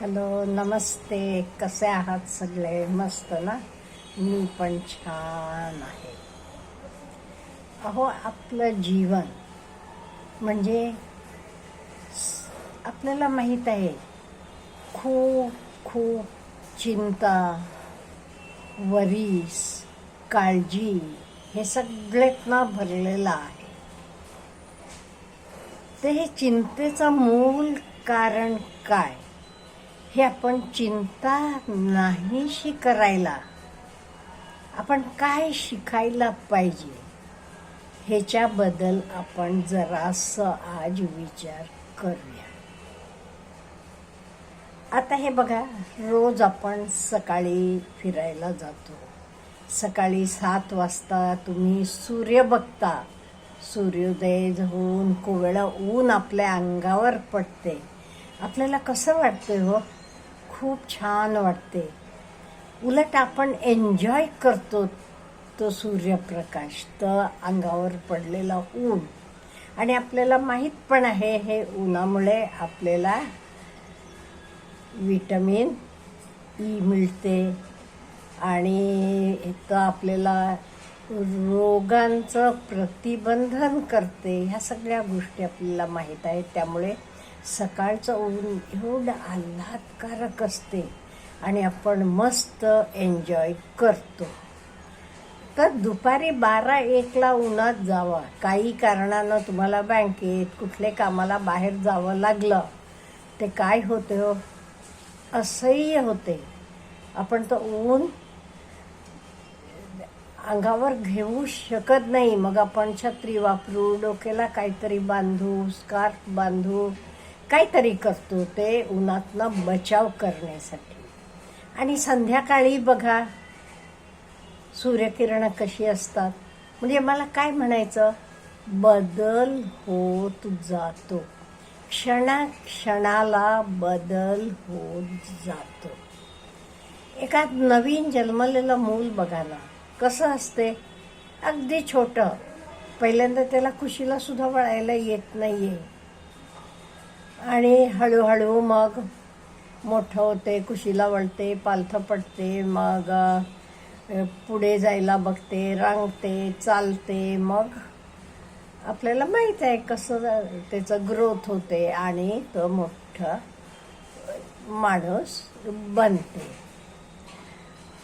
Hello नमस्ते. कसे आहात सगळे? मस्त ना? मी पण छान आहे. अहो आपलं जीवन म्हणजे आपल्याला माहीत आहे खूप खूप चिंता वरीस काळजी हे सगळ्यातनं भरलेलं आहे. ते हे चिंतेचं मूल कारण काय? हे आपण चिंता नाहीशी करायला आपण काय शिकायला पाहिजे? ह्याच्याबद्दल आपण जरासं आज विचार करूया. आता हे बघा रोज आपण सकाळी फिरायला जातो. सकाळी सात वाजता तुम्ही सूर्य बघता. सूर्योदय होऊन कोवळं ऊन आपल्या अंगावर पडते. आपल्याला कसं वाटतंय हो? खूप छान वाटते. उलट आपण एन्जॉय करतो तो सूर्यप्रकाश तर अंगावर पडलेला ऊन. आणि आपल्याला माहीत पण आहे हे उन्हामुळे आपल्याला विटॅमिन ई e मिळते. आणि तर आपल्याला रोगांचं प्रतिबंधन करते. ह्या सगळ्या गोष्टी आपल्याला माहीत आहेत. त्यामुळे सकाळचं ऊन एवढं आल्हादकारक असते आणि आपण मस्त एन्जॉय करतो. तर दुपारी बारा एकला उन्हात जावा. काही कारणानं तुम्हाला बँकेत कुठल्या कामाला बाहेर जावं लागलं. ते काय होते हो? असह्य होते. आपण तर ऊन अंगावर घेऊ शकत नाही. मग आपण छत्री वापरू डोक्याला काहीतरी बांधू स्कार्फ बांधू. काहीतरी करतो ते उन्हातनं बचाव करण्यासाठी. आणि संध्याकाळी बघा सूर्यकिरणं कशी असतात. म्हणजे मला काय म्हणायचं? बदल होत जातो. क्षणा क्षणाला बदल होत जातो. एका नवीन जन्मलेलं मूल बघा ना कसं असते? अगदी छोटं. पहिल्यांदा त्याला खुशीला सुद्धा वळायला येत नाही आहे आणि हळूहळू मग मोठं होते कुशीला वळते पालथं पडते मग पुढे जायला बघते रांगते चालते मग आपल्याला माहीत आहे कसं त्याचं ग्रोथ होते आणि तो मोठं माणूस बनते.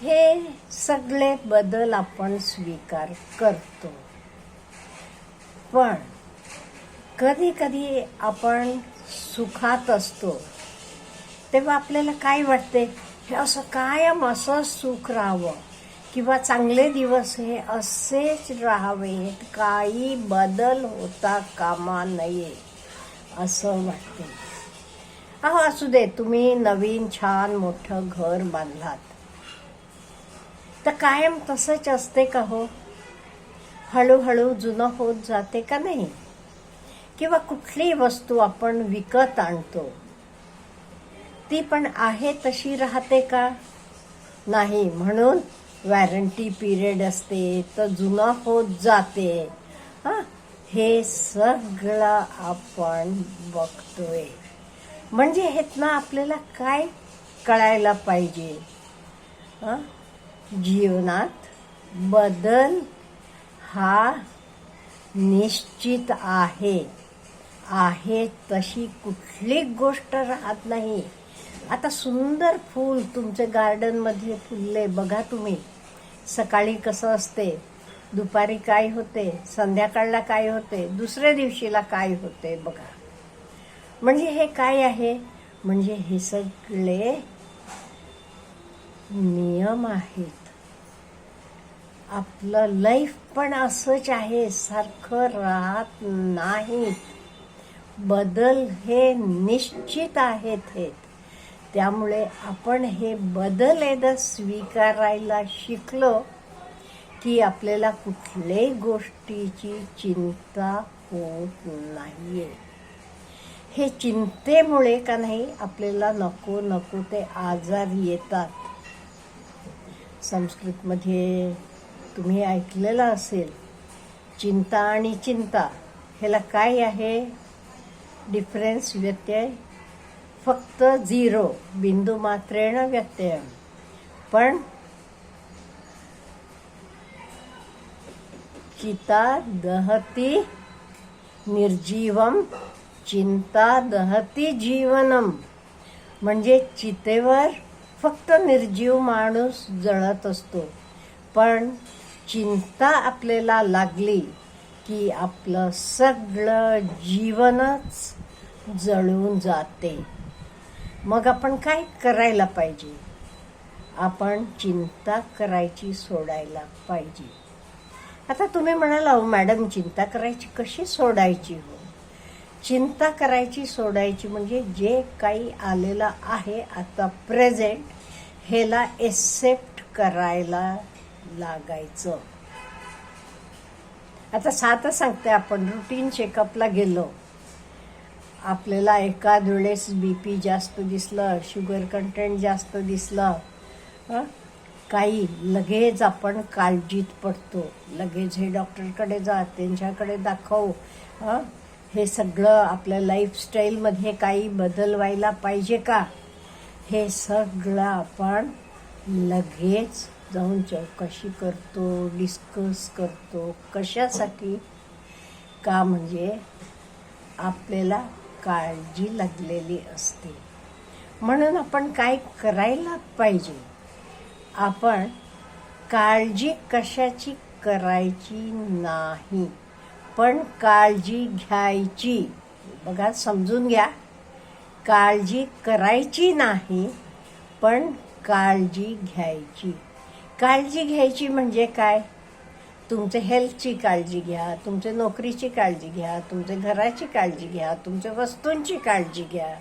हे सगळे बदल आपण स्वीकार करतो. पण कधी कधी आपण सुखात असतो. तेव्हा आपल्याला काय वाटते? हे असं कायम असं सुख राहावं. किंवा चांगले दिवस हे असेच राहावेत काही बदल होता कामा नये असं वाटते. अहो असू दे तुम्ही नवीन छान मोठं घर बांधलात. तर कायम तसंच असते का हो? हळूहळू जुनं होत जाते का नाही? किंवा कुठलीही वस्तू आपण विकत आणतो ती पण आहे तशी राहते का? नाही. म्हणून वॅरंटी पिरियड असते तर जुना होत जाते. हां? हे सगळं आपण बघतोय. म्हणजे ह्यातनं आपल्याला काय कळायला पाहिजे? जीवनात बदल हा निश्चित आहे. आहे तशी कुठली गोष्ट राहत नाही. आता सुंदर फूल तुमच्या गार्डनमध्ये फुलले बघा तुम्ही. सकाळी कसं असते? दुपारी काय होते? संध्याकाळला काय होते? दुसऱ्या दिवशीला काय होते बघा. म्हणजे हे काय आहे? म्हणजे हे सगळे नियम आहेत. आपलं लाईफ पण असंच आहे. सारखं राहत नाही. बदल हे निश्चित आहेत हे. त्यामुळे आपण हे बदल एकदा स्वीकारायला शिकलो की आपल्याला कुठल्याही गोष्टीची चिंता होत नाहीये. हे चिंतेमुळे का नाही आपल्याला नको नको ते आजार येतात. संस्कृतमध्ये तुम्ही ऐकलेलं असेल चिंता आणि चिंता ह्याला काय आहे? डिफरन्स व्यत्यय फक्त झिरो बिंदू मात्रेण व्यत्यय. पण चिता दहती निर्जीवम चिंता दहती जीवनम. म्हणजे चितेवर फक्त निर्जीव माणूस जळत असतो. पण चिंता आपल्याला लागली की आपलं सगळं जीवनच जळून जाते. मग आपण काय करायला पाहिजे? आपण चिंता करायची सोडायला पाहिजे. आता तुम्ही म्हणाल अहो मॅडम चिंता करायची कशी सोडायची हो? चिंता करायची सोडायची म्हणजे जे काही आलेलं आहे आता प्रेझेंट ह्याला एक्सेप्ट करायला लागायचं. आता साधं सांगते आपण. रुटीन चेकअपला गेलो. आपल्याला एका वेळेस बी पी जास्त दिसलं शुगर कंटेंट जास्त दिसलं काही लगेच आपण काळजीत पडतो. लगेच हे डॉक्टरकडे जा त्यांच्याकडे दाखव हे? सगळं आपल्या लाईफस्टाईलमध्ये काही बदल व्हायला पाहिजे का? हे सगळं आपण लगेच जाऊन चौकशी करतो डिस्कस करतो कशासाठी का म्हणजे आपल्याला काळजी लागलेली असते. म्हणून आपण काय करायला पाहिजे? आपण काळजी कशाची करायची नाही पण काळजी घ्यायची. बघा समजून घ्या. काळजी करायची नाही पण काळजी घ्यायची. काळजी घ्यायची म्हणजे काय? तुमचे हेल्थची काळजी घ्या तुमच्या नोकरीची काळजी घ्या तुमच्या घराची काळजी घ्या तुमच्या वस्तूंची काळजी घ्या.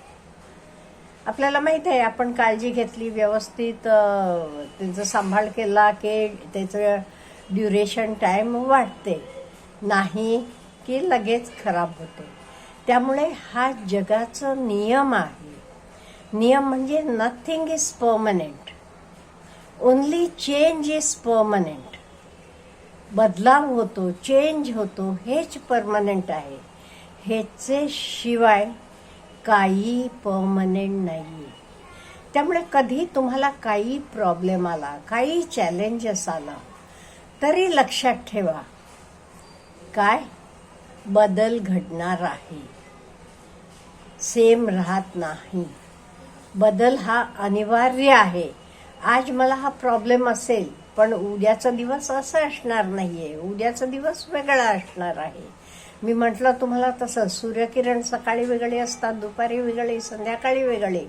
आपल्याला माहीत आहे आपण काळजी घेतली व्यवस्थित त्यांचा सांभाळ केला की त्याचं ड्युरेशन टाईम वाढते. नाही की लगेच खराब होते. त्यामुळे हा जगाचा नियम आहे. नियम म्हणजे nothing is permanent only change is permanent बदलाव होतो चेंज होतो हेच परमनंट आहे. ह्याचे शिवाय काही परमनंट नाही. त्यामुळे कधी तुम्हाला काही प्रॉब्लेम आला काही चॅलेंजेस आला तरी लक्षात ठेवा. काय? बदल घडणार आहे. सेम राहत नाही. बदल हा अनिवार्य आहे. आज मला हा प्रॉब्लेम असेल पण उद्याचा दिवस असा असणार नाहीये. उद्याचा दिवस वेगळा असणार आहे. मी म्हटलं तुम्हाला तसं सूर्यकिरण सकाळी वेगळे असतात दुपारी वेगळे संध्याकाळी वेगळे.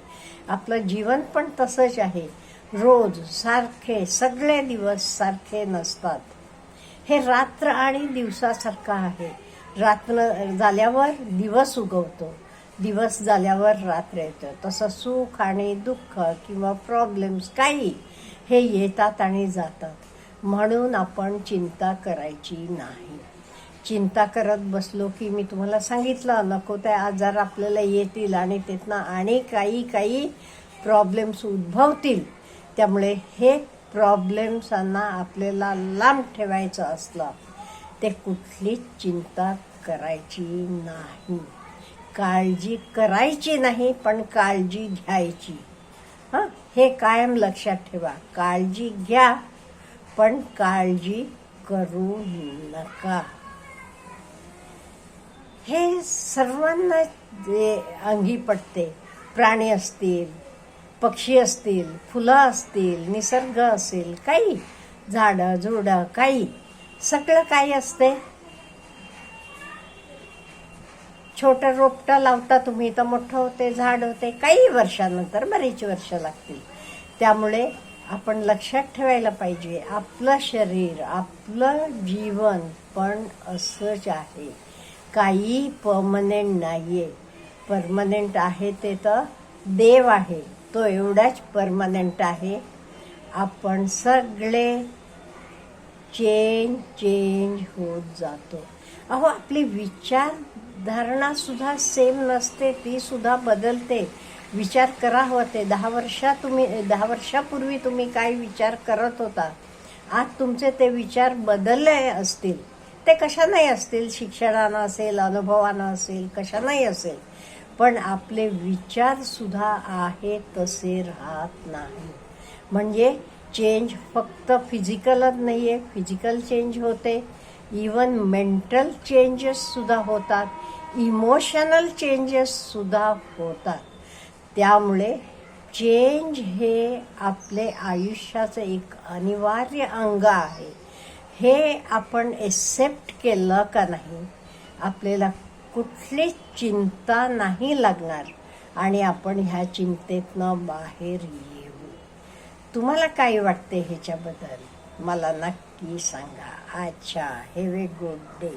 आपलं जीवन पण तसंच आहे. रोज सारखे सगळे दिवस सारखे नसतात. हे रात्र आणि दिवसासारखं आहे. रात्र झाल्यावर दिवस उगवतो. दिवस झाल्यावर रात्र येतं. तसं सुख आणि दुःख किंवा प्रॉब्लेम्स काही हे येतात आणि जातात. म्हणून आपण चिंता करायची नाही. चिंता करत बसलो की मी तुम्हाला सांगितलं नको ते आजार आपल्याला येतील आणि तिथनं आणि काही काही प्रॉब्लेम्स उद्भवतील. त्यामुळे हे प्रॉब्लेम्सांना आपल्याला लांब ठेवायचं असलं ते कुठलीच चिंता करायची नाही. काळजी करायची नाही पण काळजी घ्यायची. हां? हे कायम लक्षात ठेवा. काळजी घ्या पण काळजी करू नका. हे सर्वांना जे अंगी पडते प्राणी असतील पक्षी असतील फुलं असतील निसर्ग असेल काही झाडं झुडं काही सगळं काही असते. छोटं रोपटं लावता तुम्ही. तर मोठं होते झाड होते काही वर्षानंतर बरीच वर्ष लागतील. त्यामुळे आपण लक्षात ठेवायला पाहिजे आपलं शरीर आपलं जीवन पण असंच आहे. काही पमानेंट नाही आहे परमनंट आहे ते तर देव आहे. तो एवढाच परमनंट आहे. आपण सगळे चेंज चेंज होत जातो. अहो आपली विचार धारणासुद्धा सेम नसते तीसुद्धा बदलते. विचार करा होते दहा वर्षा तुम्ही दहा वर्षापूर्वी तुम्ही काय विचार करत होता? आज तुमचे ते विचार बदलले असतील. ते कशाने असतील? शिक्षणानं असेल अनुभवानं असेल कशानंही असेल. पण आपले विचारसुद्धा आहे तसे राहत नाही. म्हणजे चेंज फक्त फिजिकलच नाही आहे फिजिकल चेंज होते. इवन मेंटल चेंजेससुद्धा होतात. इमोशनल चेंजेससुद्धा होतात. त्यामुळे चेंज हे आपले आयुष्याचं एक अनिवार्य अंग आहे. हे आपण एक्सेप्ट केलं का नाही आपल्याला कुठलीच चिंता नाही लागणार आणि आपण ह्या चिंतेतनं बाहेर येऊ. तुम्हाला काय वाटते ह्याच्याबद्दल? मला नक्की सांगा अच्छा हॅव ए गुड डे